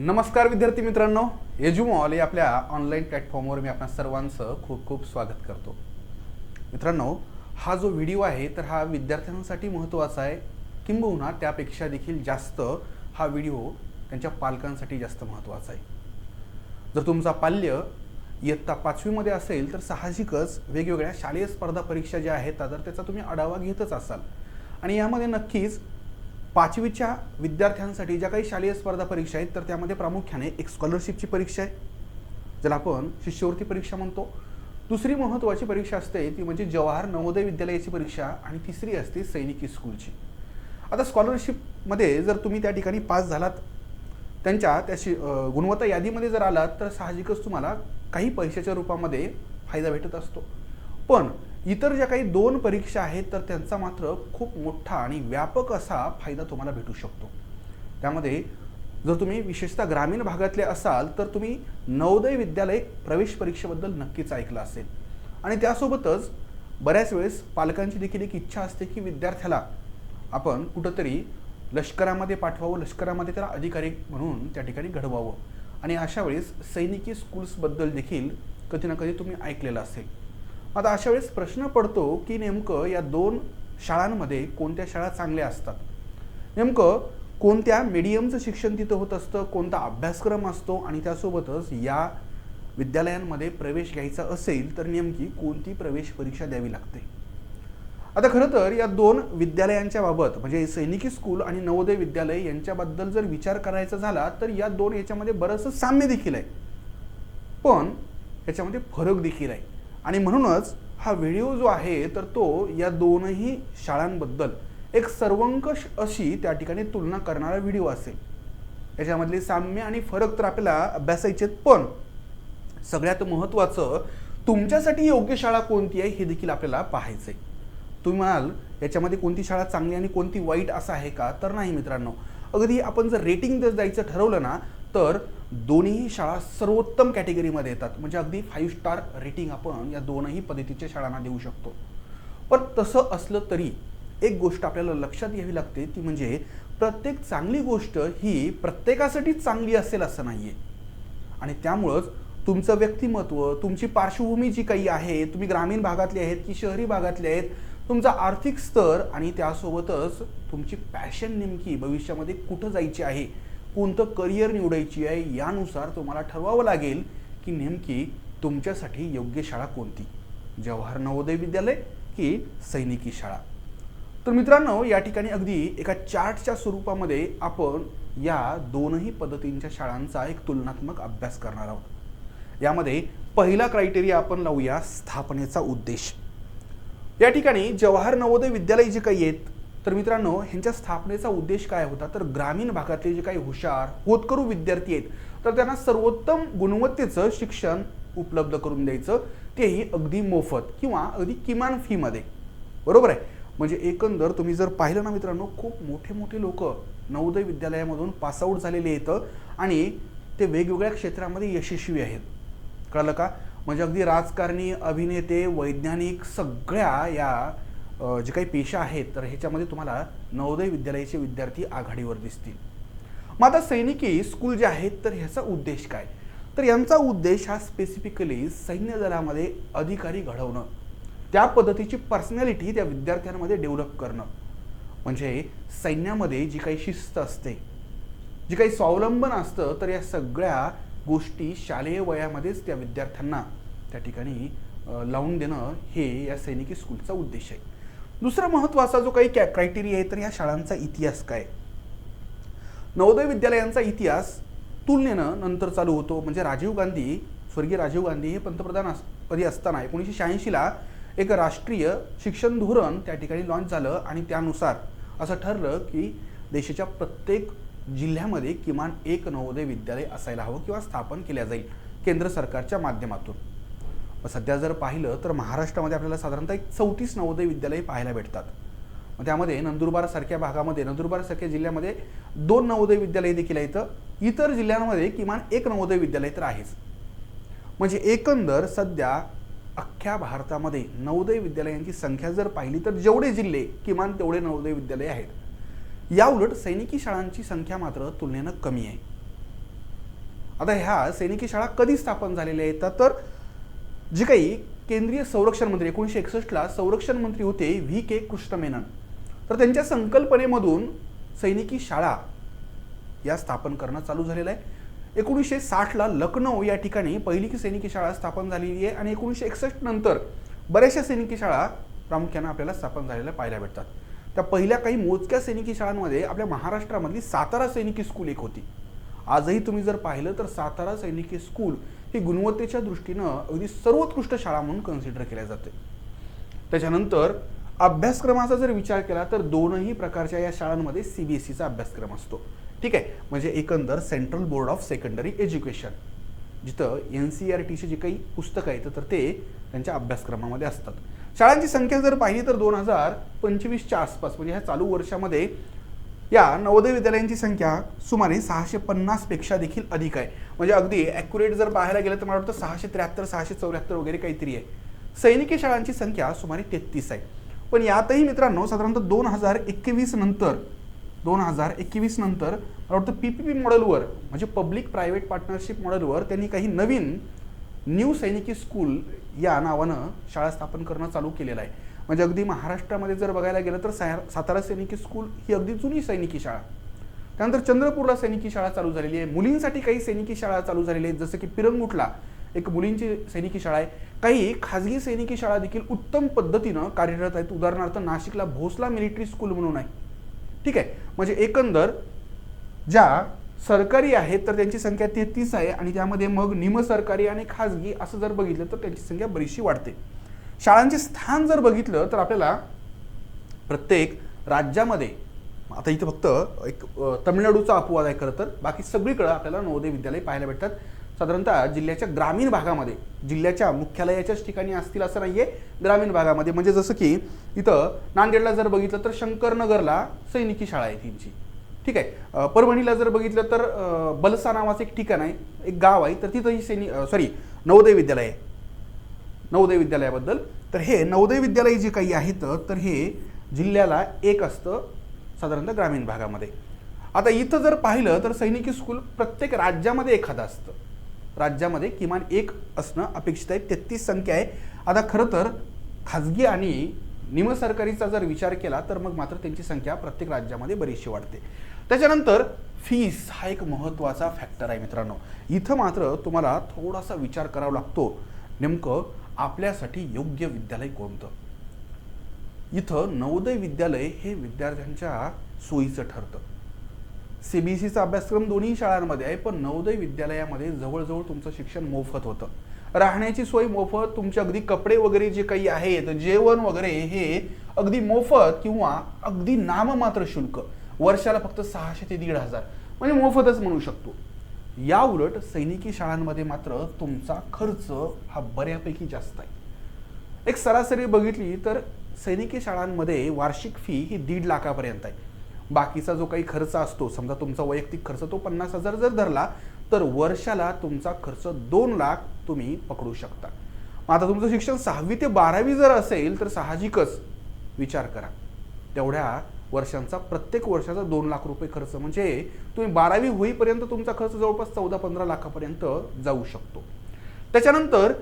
नमस्कार विद्यार्थी मित्रांनो एज्युमॉल या आपल्या ऑनलाईन प्लॅटफॉर्मवर मी आपणा सर्वांचं खूप खूप स्वागत करतो. मित्रांनो हा जो व्हिडिओ आहे तर हा विद्यार्थ्यांसाठी महत्त्वाचा आहे. किंबहुना त्यापेक्षा देखील जास्त हा व्हिडिओ त्यांच्या पालकांसाठी जास्त महत्त्वाचा आहे. जर तुमचा पाल्य इयत्ता पाचवीमध्ये असेल तर साहजिकच वेगवेगळ्या शालेय स्पर्धा परीक्षा ज्या आहेत तर त्याचा तुम्ही आढावा घेतच असाल. आणि यामध्ये नक्कीच पाचवीच्या विद्यार्थ्यांसाठी ज्या काही शालेय स्पर्धा परीक्षा आहेत तर त्यामध्ये प्रामुख्याने एक स्कॉलरशिपची परीक्षा आहे. ज्याला आपण शिष्यवृत्ती परीक्षा म्हणतो. दुसरी महत्त्वाची परीक्षा असते ती म्हणजे जवाहर नवोदय विद्यालयाची परीक्षा आणि तिसरी असते सैनिकी स्कूलची. आता स्कॉलरशिपमध्ये जर तुम्ही त्या ठिकाणी पास झालात त्यांच्या त्या शि गुणवत्ता यादीमध्ये जर आलात तर साहजिकच तुम्हाला काही पैशाच्या रूपामध्ये फायदा भेटत असतो. पण इतर ज्या काही दोन परीक्षा आहेत तर त्यांचा मात्र खूप मोठा आणि व्यापक असा फायदा तुम्हाला भेटू शकतो. त्यामध्ये जर तुम्ही विशेषतः ग्रामीण भागातले असाल तर तुम्ही नवोदय विद्यालय प्रवेश परीक्षेबद्दल नक्कीच ऐकलं असेल. आणि त्यासोबतच बऱ्याच वेळेस पालकांची देखील एक इच्छा असते की विद्यार्थ्याला आपण कुठंतरी लष्करामध्ये पाठवावं लष्करामध्ये त्याला अधिकारी म्हणून त्या ठिकाणी घडवावं. आणि अशा वेळेस सैनिकी स्कूल्सबद्दल देखील कधी ना कधी तुम्ही ऐकलेलं असेल. आता अशा वेळेस प्रश्न पडतो की नेमकं या दोन शाळांमध्ये कोणत्या शाळा चांगल्या असतात? नेमकं कोणत्या मीडियमचं शिक्षण तिथं होत असतं कोणता अभ्यासक्रम असतो आणि त्यासोबतच या विद्यालयांमध्ये प्रवेश घ्यायचा असेल तर नेमकी कोणती प्रवेश परीक्षा द्यावी लागते? आता खरं तर या दोन विद्यालयांच्या बाबत म्हणजे सैनिकी स्कूल आणि नवोदय विद्यालय यांच्याबद्दल जर विचार करायचा झाला तर या दोन याच्यामध्ये बरंचसं साम्य देखील आहे. पण याच्यामध्ये फरक देखील आहे. आणि म्हणूनच हा व्हिडिओ जो आहे तर तो या दोनही शाळांबद्दल एक सर्वंकष अशी त्या ठिकाणी तुलना करणारा व्हिडिओ असेल. याच्यामधले साम्य आणि फरक तर आपल्याला अभ्यासायचे आहेत, पण सगळ्यात महत्त्वाचं तुमच्यासाठी योग्य शाळा कोणती आहे हे देखील आपल्याला पाहायचं आहे तुम्ही म्हणाल याच्यामध्ये कोणती शाळा चांगली आणि कोणती वाईट असं आहे का? तर नाही मित्रांनो अगदी आपण जर रेटिंग जर द्यायचं ठरवलं ना तर दोन्ही शाळा सर्वोत्तम कॅटेगरीमध्ये येतात. म्हणजे अगदी फाईव्ह स्टार रेटिंग आपण या दोनही पद्धतीच्या शाळांना देऊ शकतो. पण तसं असलं तरी एक गोष्ट आपल्याला लक्षात घ्यावी लागते ती म्हणजे प्रत्येक चांगली गोष्ट ही प्रत्येकासाठी चांगली असेल असं नाही आहे आणि त्यामुळंच तुमचं व्यक्तिमत्व तुमची पार्श्वभूमी जी काही आहे तुम्ही ग्रामीण भागातले आहेत की शहरी भागातले आहेत तुमचा आर्थिक स्तर आणि त्यासोबतच तुमची पॅशन नेमकी भविष्यामध्ये कुठं जायची आहे कोणतं करिअर निवडायची आहे यानुसार तुम्हाला ठरवावं लागेल की नेमकी तुमच्यासाठी योग्य शाळा कोणती? जवाहर नवोदय विद्यालय की सैनिकी शाळा? तर मित्रांनो या ठिकाणी अगदी एका चार्टच्या स्वरूपामध्ये आपण या दोनही पद्धतींच्या शाळांचा एक तुलनात्मक अभ्यास करणार आहोत. यामध्ये पहिला क्रायटेरिया आपण लावूया स्थापनेचा उद्देश. या ठिकाणी जवाहर नवोदय विद्यालय जे काही आहेत तर मित्रांनो ह्यांच्या स्थापनेचा उद्देश काय होता? तर ग्रामीण भागातले जे काही हुशार होतकरू विद्यार्थी आहेत तर त्यांना सर्वोत्तम गुणवत्तेचं शिक्षण उपलब्ध करून द्यायचं. तेही अगदी मोफत किंवा अगदी किमान फीमध्ये. बरोबर आहे? म्हणजे एकंदर तुम्ही जर पाहिलं ना मित्रांनो खूप मोठे मोठे लोक नवोदय विद्यालयामधून पासआउट झालेले आहेत आणि ते वेगवेगळ्या क्षेत्रामध्ये यशस्वी आहेत. कळलं का? म्हणजे अगदी राजकारणी अभिनेते वैज्ञानिक सगळ्या या जे काही पेशा आहेत तर ह्याच्यामध्ये तुम्हाला नवोदय विद्यालयाचे विद्यार्थी आघाडीवर दिसतील. मग आता सैनिकी स्कूल जे आहेत तर ह्याचा उद्देश काय? तर यांचा उद्देश हा स्पेसिफिकली सैन्य दलामध्ये अधिकारी घडवणं. त्या पद्धतीची पर्सनॅलिटी त्या विद्यार्थ्यांमध्ये डेव्हलप करणं. म्हणजे सैन्यामध्ये जी काही शिस्त असते जी काही स्वावलंबन असतं तर या सगळ्या गोष्टी शालेय वयामध्येच त्या विद्यार्थ्यांना त्या ठिकाणी लावून देणं हे या सैनिकी स्कूलचा उद्देश आहे. दुसरा महत्त्वाचा जो काही कॅ क्रायटेरिया आहे तर या शाळांचा इतिहास काय? नवोदय विद्यालयांचा इतिहास तुलनेनं नंतर चालू होतो. म्हणजे राजीव गांधी स्वर्गीय राजीव गांधी हे पंतप्रधान पदी असताना एकोणीसशे शहाऐंशीला एक राष्ट्रीय शिक्षण धोरण त्या ठिकाणी लॉन्च झालं आणि त्यानुसार असं ठरलं की देशाच्या प्रत्येक जिल्ह्यामध्ये किमान एक नवोदय विद्यालय असायला हवं किंवा स्थापन केल्या जाईल केंद्र सरकारच्या माध्यमातून. सध्या जर पाहिलं तर महाराष्ट्रामध्ये आपल्याला साधारणतः एक चौतीस नवोदय विद्यालय पाहायला भेटतात. मग त्यामध्ये नंदुरबारसारख्या भागामध्ये नंदुरबारसारख्या जिल्ह्यामध्ये दोन नवोदय विद्यालय देखील आहेत. इतर जिल्ह्यांमध्ये किमान एक नवोदय विद्यालय तर आहेच. म्हणजे एकंदर सध्या अख्ख्या भारतामध्ये नवोदय विद्यालयांची संख्या जर पाहिली तर जेवढे जिल्हे किमान तेवढे नवोदय विद्यालय आहेत. या उलट सैनिकी शाळांची संख्या मात्र तुलनेनं कमी आहे. आता ह्या सैनिकी शाळा कधी स्थापन झालेल्या आहेत? तर जे काही केंद्रीय संरक्षण मंत्री एकोणीसशे एकसष्टला संरक्षण मंत्री होते व्ही के कृष्णमेनन. तर त्यांच्या संकल्पनेमधून सैनिकी शाळा या स्थापन करणं चालू झालेलं आहे. एकोणीसशे साठला लखनौ या ठिकाणी पहिली सैनिकी शाळा स्थापन झालेली आहे आणि एकोणीसशे एकसष्ट नंतर बऱ्याचशा सैनिकी शाळा प्रामुख्यानं आपल्याला स्थापन झालेल्या पाहायला भेटतात. त्या पहिल्या काही मोजक्या सैनिकी शाळांमध्ये आपल्या महाराष्ट्रामधली सातारा सैनिकी स्कूल एक होती. आजही तुम्ही जर पाहिलं तर सातारा सैनिकी स्कूल ही गुणवत्तेच्या दृष्टीनं अगदी सर्वोत्कृष्ट शाळा म्हणून कन्सिडर केल्या जाते. त्याच्यानंतर अभ्यासक्रमाचा जर विचार केला तर दोनही प्रकारच्या या शाळांमध्ये सी बी एस सीचा अभ्यासक्रम असतो. ठीक आहे? म्हणजे एकंदर central board of secondary education जिथं एन सी आर टीची जी काही पुस्तकं आहेत तर ते त्यांच्या अभ्यासक्रमामध्ये असतात. शाळांची संख्या जर पाहिली तर दोन हजार पंचवीसच्या आसपास म्हणजे ह्या चालू वर्षामध्ये या नवोदय विद्यालयांची संख्या सुमारे सहाशे पन्नासपेक्षा देखील अधिक आहे. म्हणजे अगदी ॲक्युरेट जर पाहायला गेलं तर मला वाटतं सहाशे त्र्याहत्तर सहाशे चौऱ्याहत्तर वगैरे काहीतरी आहे. सैनिकी शाळांची संख्या सुमारे तेहतीस आहे. पण यातही मित्रांनो साधारणतः दोन हजार एकवीस नंतर दोन हजार एकवीस नंतर मला वाटतं पी पी पी मॉडेलवर म्हणजे पब्लिक प्रायव्हेट पार्टनरशिप मॉडेलवर त्यांनी काही नवीन न्यू सैनिकी स्कूल या नावानं शाळा स्थापन करणं चालू केलेलं आहे. म्हणजे अगदी महाराष्ट्रामध्ये जर बघायला गेलं तर सा सातारा सैनिकी स्कूल ही अगदी जुनी सैनिकी शाळा. त्यानंतर चंद्रपूरला सैनिकी शाळा चालू झालेली आहे. मुलींसाठी काही सैनिकी शाळा चालू झालेली आहेत. जसं की पिरंगुटला एक मुलींची सैनिकी शाळा आहे. काही खाजगी सैनिकी शाळा देखील उत्तम पद्धतीनं कार्यरत आहेत. उदाहरणार्थ नाशिकला भोसला मिलिटरी स्कूल म्हणून आहे. ठीक आहे? म्हणजे एकंदर ज्या सरकारी आहेत तर त्यांची संख्या तेहतीस आहे आणि त्यामध्ये मग निमसरकारी आणि खाजगी असं जर बघितलं तर त्यांची संख्या बरीचशी वाढते. शाळांचे स्थान जर बघितलं तर आपल्याला प्रत्येक राज्यामध्ये आता इथं फक्त एक तमिळनाडूचा अपवाद आहे खरं तर. बाकी सगळीकडं आपल्याला नवोदय विद्यालय पाहायला भेटतात. साधारणतः जिल्ह्याच्या ग्रामीण भागामध्ये जिल्ह्याच्या मुख्यालयाच्याच ठिकाणी असतील असं नाहीये ग्रामीण भागामध्ये. म्हणजे जसं की इथं नांदेडला जर बघितलं तर शंकरनगरला सैनिकी शाळा आहे त्यांची ठीक आहे? परभणीला जर बघितलं तर बलसा नावाचं एक ठिकाण आहे एक गाव आहे. तर तिथं ही सैनिक सॉरी नवोदय विद्यालय आहे. नवोदय विद्यालयाबद्दल. तर हे नवोदय विद्यालय जे काही आहेत तर हे जिल्ह्याला एक असतं साधारणतः ग्रामीण भागामध्ये. आता इथं जर पाहिलं तर सैनिकी स्कूल प्रत्येक राज्यामध्ये एखादं असतं. राज्यामध्ये किमान एक असणं अपेक्षित आहे तेहतीस संख्या आहे. आता खरं तर खाजगी आणि निमसरकारीचा जर विचार केला तर मग मात्र त्यांची संख्या प्रत्येक राज्यामध्ये बरीचशी वाढते. त्याच्यानंतर फीस हा एक महत्त्वाचा फॅक्टर आहे मित्रांनो. इथं मात्र तुम्हाला थोडासा विचार करावा लागतो. नेमकं आपल्यासाठी योग्य विद्यालय कोणतं? इथं नवोदय विद्यालय हे विद्यार्थ्यांच्या सोयीचं ठरतं. सी बी सीचा अभ्यासक्रम दोन्ही शाळांमध्ये आहे पण नवोदय विद्यालयामध्ये जवळजवळ तुमचं शिक्षण मोफत होतं. राहण्याची सोय मोफत तुमचे अगदी कपडे वगैरे जे काही आहेत जेवण वगैरे हे अगदी मोफत किंवा अगदी नाममात्र शुल्क. वर्षाला फक्त सहाशे ते दीड हजार. म्हणजे मोफतच म्हणू शकतो. या उलट सैनिकी शाळांमध्ये मात्र तुमचा खर्च हा बऱ्यापैकी जास्त आहे. एक सरासरी बघितली तर सैनिकी शाळांमध्ये वार्षिक फी ही दीड लाखापर्यंत आहे. बाकीचा जो काही खर्च असतो समजा तुमचा वैयक्तिक खर्च तो पन्नास हजार जर धरला तर वर्षाला तुमचा खर्च दोन लाख तुम्ही पकडू शकता. मग आता तुमचं शिक्षण सहावी ते बारावी जर असेल तर साहजिकच विचार करा. तेवढ्या वर्षांचा प्रत्येक वर्षाचा दोन लाख रुपये खर्च. म्हणजे तुम्ही बारावी होईपर्यंत तुमचा खर्च जवळपास चौदा पंधरा लाखापर्यंत जाऊ शकतो. त्याच्यानंतर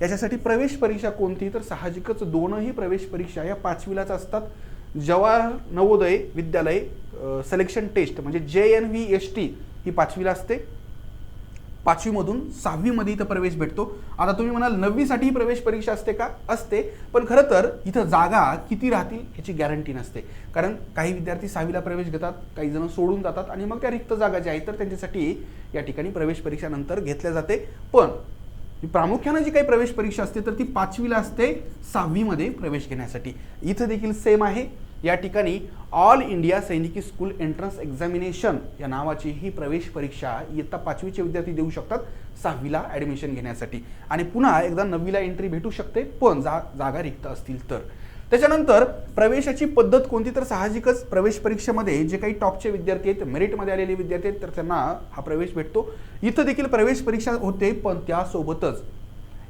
याच्यासाठी प्रवेश परीक्षा कोणती? तर साहजिकच दोनही प्रवेश परीक्षा या पाचवीलाच असतात. जवाहर नवोदय विद्यालय सिलेक्शन टेस्ट म्हणजे जे एन व्ही एस टी ही पाचवीला असते. पाचवीमधून सहावीमध्ये इथं प्रवेश भेटतो. आता तुम्ही म्हणाल नववीसाठी प्रवेश परीक्षा असते का? असते. पण खरं तर इथं जागा किती राहतील ह्याची गॅरंटी नसते. कारण काही विद्यार्थी सहावीला प्रवेश घेतात काही जण सोडून जातात आणि मग त्या रिक्त जागा ज्या आहेत तर त्यांच्यासाठी या ठिकाणी प्रवेश परीक्षानंतर घेतल्या जाते. पण प्रामुख्यानं जी काही प्रवेश परीक्षा असते तर ती पाचवीला असते सहावीमध्ये प्रवेश घेण्यासाठी. इथं देखील सेम आहे. या ठिकाणी ऑल इंडिया सैनिकी स्कूल एंट्रन्स एक्झामिनेशन या नावाची ही प्रवेश परीक्षा इयत्ता पाचवीचे विद्यार्थी देऊ शकतात सहावीला ॲडमिशन घेण्यासाठी. आणि पुन्हा एकदा नववीला एंट्री भेटू शकते पण जा जागा रिक्त असतील तर. त्याच्यानंतर प्रवेशाची पद्धत कोणती तर साहजिकच प्रवेश परीक्षेमध्ये जे काही टॉपचे विद्यार्थी आहेत मेरिटमध्ये आलेले विद्यार्थी आहेत तर त्यांना हा प्रवेश भेटतो. इथं देखील प्रवेश परीक्षा होते पण त्यासोबतच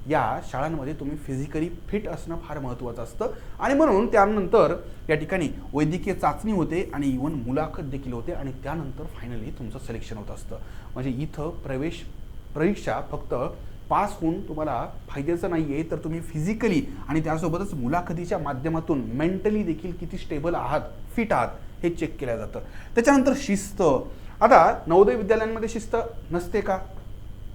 या शाळांमध्ये तुम्ही फिजिकली फिट असणं फार महत्त्वाचं असतं. आणि म्हणून त्यानंतर या ठिकाणी वैद्यकीय चाचणी होते आणि इवन मुलाखत देखील होते आणि त्यानंतर फायनली तुमचं सिलेक्शन होत असतं. म्हणजे इथं प्रवेश परीक्षा फक्त पास होऊन तुम्हाला फायद्याचं नाही आहे तर तुम्ही फिजिकली आणि त्यासोबतच मुलाखतीच्या माध्यमातून मेंटली देखील किती स्टेबल आहात फिट आहात हे चेक केलं जातं. त्याच्यानंतर शिस्त. आता नवोदय विद्यालयांमध्ये शिस्त नसते का?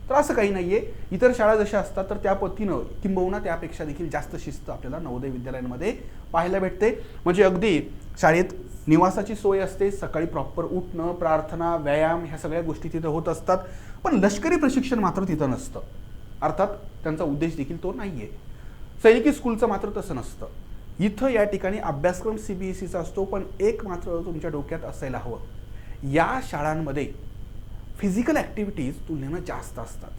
तर असं काही नाही आहे इतर शाळा जशा असतात तर त्या पद्धतीनं किंबहुना त्यापेक्षा देखील जास्त शिस्त आपल्याला नवोदय विद्यालयांमध्ये पाहायला भेटते. म्हणजे अगदी शाळेत निवासाची सोय असते सकाळी प्रॉपर उठणं प्रार्थना व्यायाम ह्या सगळ्या गोष्टी तिथं होत असतात. पण लष्करी प्रशिक्षण मात्र तिथं नसतं. अर्थात त्यांचा उद्देश देखील तो नाही आहे सैनिकी स्कूलचं मात्र तसं नसतं. इथं या ठिकाणी अभ्यासक्रम सी बी एस सीचा असतो पण एक मात्र तुमच्या डोक्यात असायला हवं. या शाळांमध्ये फिजिकल ॲक्टिव्हिटीज तुलनेनं जास्त असतात.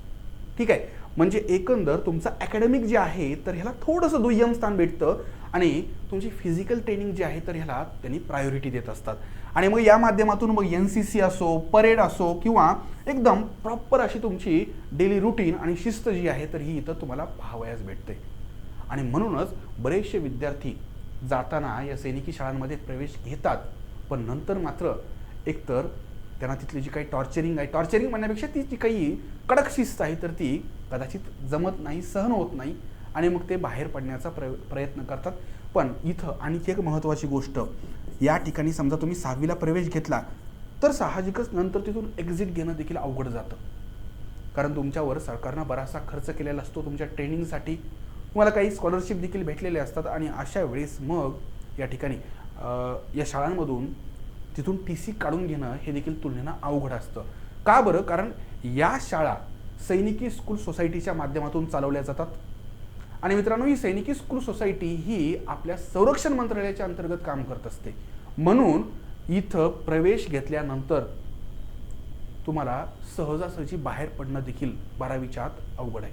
ठीक आहे? म्हणजे एकंदर तुमचं अकॅडमिक जे आहे तर ह्याला थोडंसं दुय्यम स्थान भेटतं आणि तुमची फिजिकल ट्रेनिंग जी आहे तर ह्याला त्यांनी प्रायोरिटी देत असतात. आणि मग या माध्यमातून मग एन सी सी असो परेड असो किंवा एकदम प्रॉपर अशी तुमची डेली रुटीन आणि शिस्त जी आहे तर ही इथं तुम्हाला पाहावयास भेटते. आणि म्हणूनच बरेचसे विद्यार्थी जाताना या सैनिकी शाळांमध्ये प्रवेश घेतात पण नंतर मात्र एकतर त्यांना तिथली जी काही टॉर्चरिंग आहे टॉर्चरिंग म्हणण्यापेक्षा ती जी काही कडक शिस्त आहे तर ती कदाचित जमत नाही सहन होत नाही आणि मग ते बाहेर पडण्याचा प्र प्रयत्न करतात. पण इथं आणखी एक महत्त्वाची गोष्ट या ठिकाणी समजा तुम्ही सहावीला प्रवेश घेतला तर साहजिकच नंतर तिथून एक्झिट घेणं देखील अवघड जातं. कारण तुमच्यावर सरकारनं बराचसा खर्च केलेला असतो तुमच्या ट्रेनिंगसाठी. तुम्हाला काही स्कॉलरशिप देखील भेटलेले असतात आणि अशा वेळेस मग या ठिकाणी या शाळांमधून तिथून टी सी काढून घेणं हे देखील तुलनेनं अवघड असतं. का बरं? कारण या शाळा सैनिकी स्कूल सोसायटीच्या माध्यमातून चालवल्या जातात. आणि मित्रांनो ही सैनिकी स्कूल सोसायटी ही आपल्या संरक्षण मंत्रालयाच्या अंतर्गत काम करत असते. म्हणून इथं प्रवेश घेतल्यानंतर तुम्हाला सहजासहजी बाहेर पडणं देखील बारावीच्या आत अवघड आहे.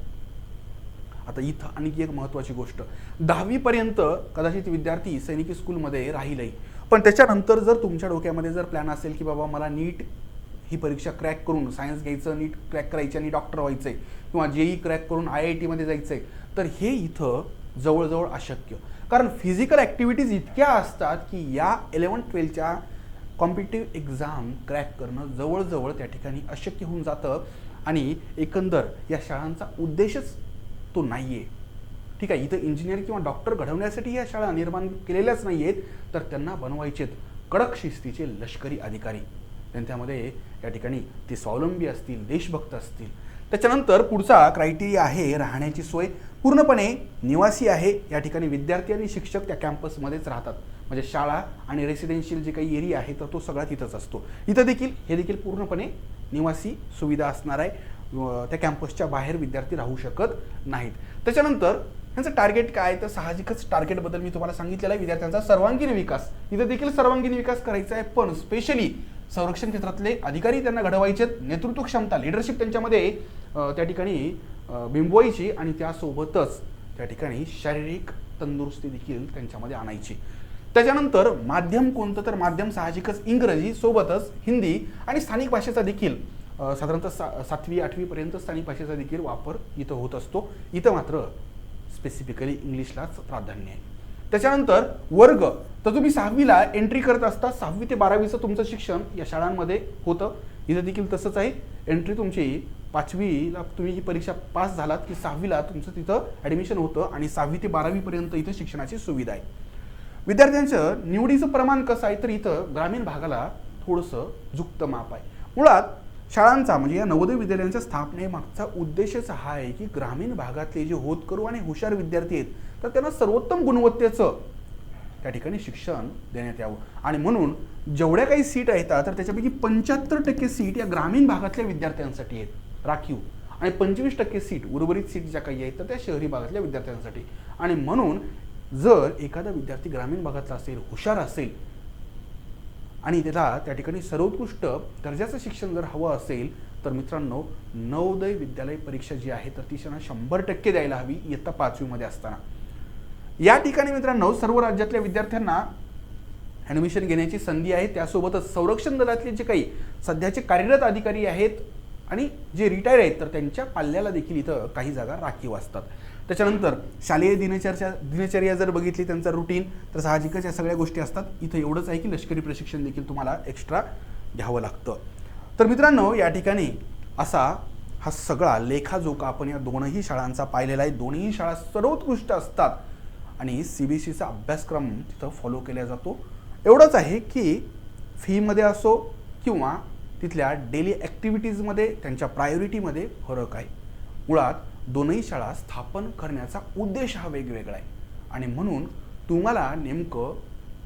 आता इथं आणखी एक महत्त्वाची गोष्ट. दहावीपर्यंत कदाचित विद्यार्थी सैनिकी स्कूलमध्ये राहीलही पण त्याच्यानंतर जर तुमच्या डोक्यामध्ये जर प्लॅन असेल की बाबा मला नीट ही परीक्षा क्रॅक करून सायन्स घ्यायचं नीट क्रॅक करायची आणि डॉक्टर व्हायचं आहे किंवा जेई क्रॅक करून आय आय टीमध्ये जायचं आहे तर हे इथं जवळजवळ अशक्य. कारण फिजिकल ॲक्टिव्हिटीज इतक्या असतात की या इलेवन ट्वेल्थच्या कॉम्पिटेटिव्ह एक्झाम क्रॅक करणं जवळजवळ त्या ठिकाणी अशक्य होऊन जातं आणि एकंदर या शाळांचा उद्देशच तो नाही आहे ठीक आहे इथं इंजिनियर किंवा डॉक्टर घडवण्यासाठी या शाळा निर्माण केलेल्याच नाही आहेत तर त्यांना बनवायचेत कडक शिस्तीचे लष्करी अधिकारी. त्यांच्यामध्ये या ठिकाणी ते स्वावलंबी असतील देशभक्त असतील. त्याच्यानंतर पुढचा क्रायटेरिया आहे राहण्याची सोय. पूर्णपणे निवासी आहे या ठिकाणी विद्यार्थी आणि शिक्षक त्या कॅम्पसमध्येच राहतात. म्हणजे शाळा आणि रेसिडेन्शियल जे काही एरिया आहे तर तो सगळा तिथंच असतो. इथं देखील हे देखील पूर्णपणे निवासी सुविधा असणार आहे. त्या कॅम्पसच्या बाहेर विद्यार्थी राहू शकत नाहीत. त्याच्यानंतर त्यांचं टार्गेट काय? तर साहजिकच टार्गेटबद्दल मी तुम्हाला सांगितलेला आहे. विद्यार्थ्यांचा सर्वांगीण विकास. इथं देखील सर्वांगीण विकास करायचा आहे. पण स्पेशली संरक्षण क्षेत्रातले अधिकारी त्यांना घडवायचे नेतृत्व क्षमता लिडरशिप त्यांच्यामध्ये त्या ठिकाणी बिंबवायची आणि त्यासोबतच त्या ठिकाणी शारीरिक तंदुरुस्ती देखील त्यांच्यामध्ये आणायची. त्याच्यानंतर माध्यम कोणतं? तर माध्यम साहजिकच इंग्रजी सोबतच हिंदी आणि स्थानिक भाषेचा देखील साधारणतः सा सातवी आठवीपर्यंत स्थानिक भाषेचा देखील वापर इथं होत असतो. इथं मात्र स्पेसिफिकली इंग्लिशलाच प्राधान्य आहे. त्याच्यानंतर वर्ग तर तुम्ही सहावीला एंट्री करत असता सहावी ते बारावीचं तुमचं शिक्षण या शाळांमध्ये होतं. इथं देखील तसंच आहे. एंट्री तुमची पाचवीला तुम्ही ही परीक्षा पास झालात की सहावीला तुमचं तिथं ॲडमिशन होतं आणि सहावी ते बारावीपर्यंत इथं शिक्षणाची सुविधा आहे. विद्यार्थ्यांचं निवडीचं प्रमाण कसं आहे? तर इथं ग्रामीण भागाला थोडंसं झुकतं माप आहे. मुळात शाळांचा म्हणजे या नवोदय विद्यालयांच्या स्थापनेमागचा उद्देशच हा आहे की ग्रामीण भागातले जे होतकरू आणि हुशार विद्यार्थी आहेत तर त्यांना सर्वोत्तम गुणवत्तेचं त्या ठिकाणी शिक्षण देण्यात यावं. आणि म्हणून जेवढ्या काही सीट आहेत तर त्याच्यापैकी पंच्याहत्तर टक्के सीट या ग्रामीण भागातल्या विद्यार्थ्यांसाठी आहेत. राखीव. आणि पंचवीस टक्के सीट उर्वरित सीट ज्या काही आहेत तर त्या शहरी भागातल्या विद्यार्थ्यांसाठी. आणि म्हणून जर एखादा विद्यार्थी ग्रामीण भागातला असेल हुशार असेल आणि त्याला त्या ठिकाणी सर्वोत्कृष्ट दर्जाचं शिक्षण जर हवं असेल तर मित्रांनो नवोदय विद्यालय परीक्षा जी आहे तर ती त्यांना शंभर टक्के द्यायला हवी इयत्ता पाचवीमध्ये असताना. या ठिकाणी मित्रांनो सर्व राज्यातल्या विद्यार्थ्यांना ॲडमिशन घेण्याची संधी आहे. त्यासोबतच संरक्षण दलातले जे काही सध्याचे कार्यरत अधिकारी आहेत आणि जे रिटायर आहेत तर त्यांच्या पाल्याला देखील इथं काही जागा राखीव असतात. त्याच्यानंतर शालेय दिनचर्या दिनचर्या जर बघितली त्यांचा रुटीन तर साहजिकच या सगळ्या गोष्टी असतात. इथं एवढंच आहे की लष्करी प्रशिक्षण देखील तुम्हाला एक्स्ट्रा घ्यावं लागतं. तर मित्रांनो या ठिकाणी असा हा सगळा लेखाजोखा आपण या दोनही शाळांचा पाहिलेला आहे. दोन्ही शाळा सर्वोत्कृष्ट असतात. आणि सी बी सीचा अभ्यासक्रम तिथं फॉलो केला जातो. एवढंच आहे की फीमध्ये असो किंवा तिथल्या डेली ॲक्टिव्हिटीजमध्ये त्यांच्या प्रायोरिटीमध्ये फरक आहे. मुळात दोनही शाळा स्थापन करण्याचा उद्देश हा वेगवेगळा आहे. आणि म्हणून तुम्हाला नेमकं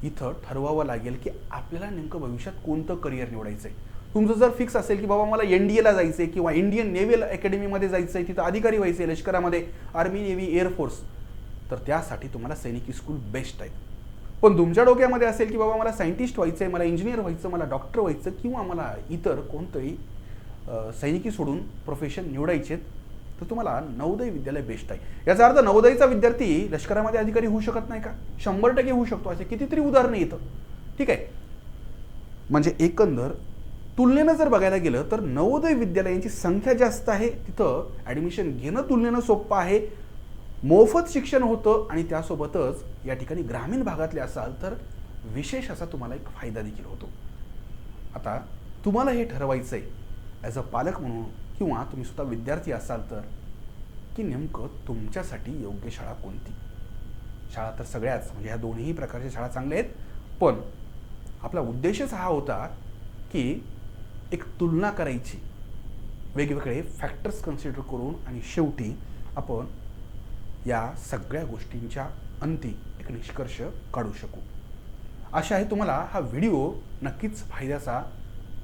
इथं ठरवावं लागेल की आपल्याला नेमकं भविष्यात कोणतं करिअर निवडायचं आहे तुमचं जर फिक्स असेल की बाबा मला एन डी एला जायचं आहे किंवा इंडियन नेव्हल अकॅडमीमध्ये जायचं आहे तिथं अधिकारी व्हायचं आहे लष्करामध्ये आर्मी नेव्ही एअरफोर्स तर त्यासाठी तुम्हाला सैनिकी स्कूल बेस्ट आहे पण तुमच्या डोक्यामध्ये असेल की बाबा मला सायंटिस्ट व्हायचं आहे मला इंजिनियर व्हायचं मला डॉक्टर व्हायचं किंवा मला इतर कोणतंही सैनिकी सोडून प्रोफेशन निवडायचे तर तुम्हाला नवोदय विद्यालय बेस्ट आहे. याचा अर्थ नवोदयचा विद्यार्थी लष्करामध्ये अधिकारी होऊ शकत नाही का? शंभर टक्के होऊ शकतो. असे कितीतरी उदाहरणं येतं ठीक आहे? म्हणजे एकंदर तुलनेनं जर बघायला गेलं तर नवोदय विद्यालयांची संख्या जास्त आहे. तिथं ॲडमिशन घेणं तुलनेनं सोपं आहे. मोफत शिक्षण होतं आणि त्यासोबतच या ठिकाणी ग्रामीण भागातले असाल तर विशेष असा तुम्हाला एक फायदा देखील होतो. आता तुम्हाला हे ठरवायचं आहे ॲज अ पालक म्हणून किंवा तुम्ही स्वतः विद्यार्थी असाल तर की नेमकं तुमच्यासाठी योग्य शाळा कोणती? शाळा तर सगळ्याच म्हणजे ह्या दोन्ही प्रकारच्या शाळा चांगल्या आहेत. पण आपला उद्देशच हा होता की एक तुलना करायची. वेगवेगळे फॅक्टर्स कन्सिडर करून आणि शेवटी आपण या सगळ्या गोष्टींच्या अंती एक निष्कर्ष काढू शकू. आशा आहे तुम्हाला हा व्हिडिओ नक्कीच फायद्याचा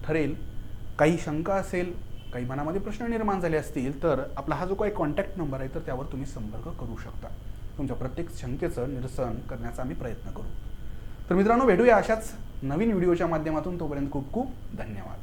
ठरेल. काही शंका असेल काही मनामध्ये प्रश्न निर्माण झाले असतील तर आपला हा जो काही कॉन्टॅक्ट नंबर आहे तर त्यावर तुम्ही संपर्क करू शकता. तुमच्या प्रत्येक शंकेचं निरसन करण्याचा आम्ही प्रयत्न करू. तर मित्रांनो भेटूया अशाच नवीन व्हिडिओच्या माध्यमातून. तोपर्यंत खूप खूप धन्यवाद.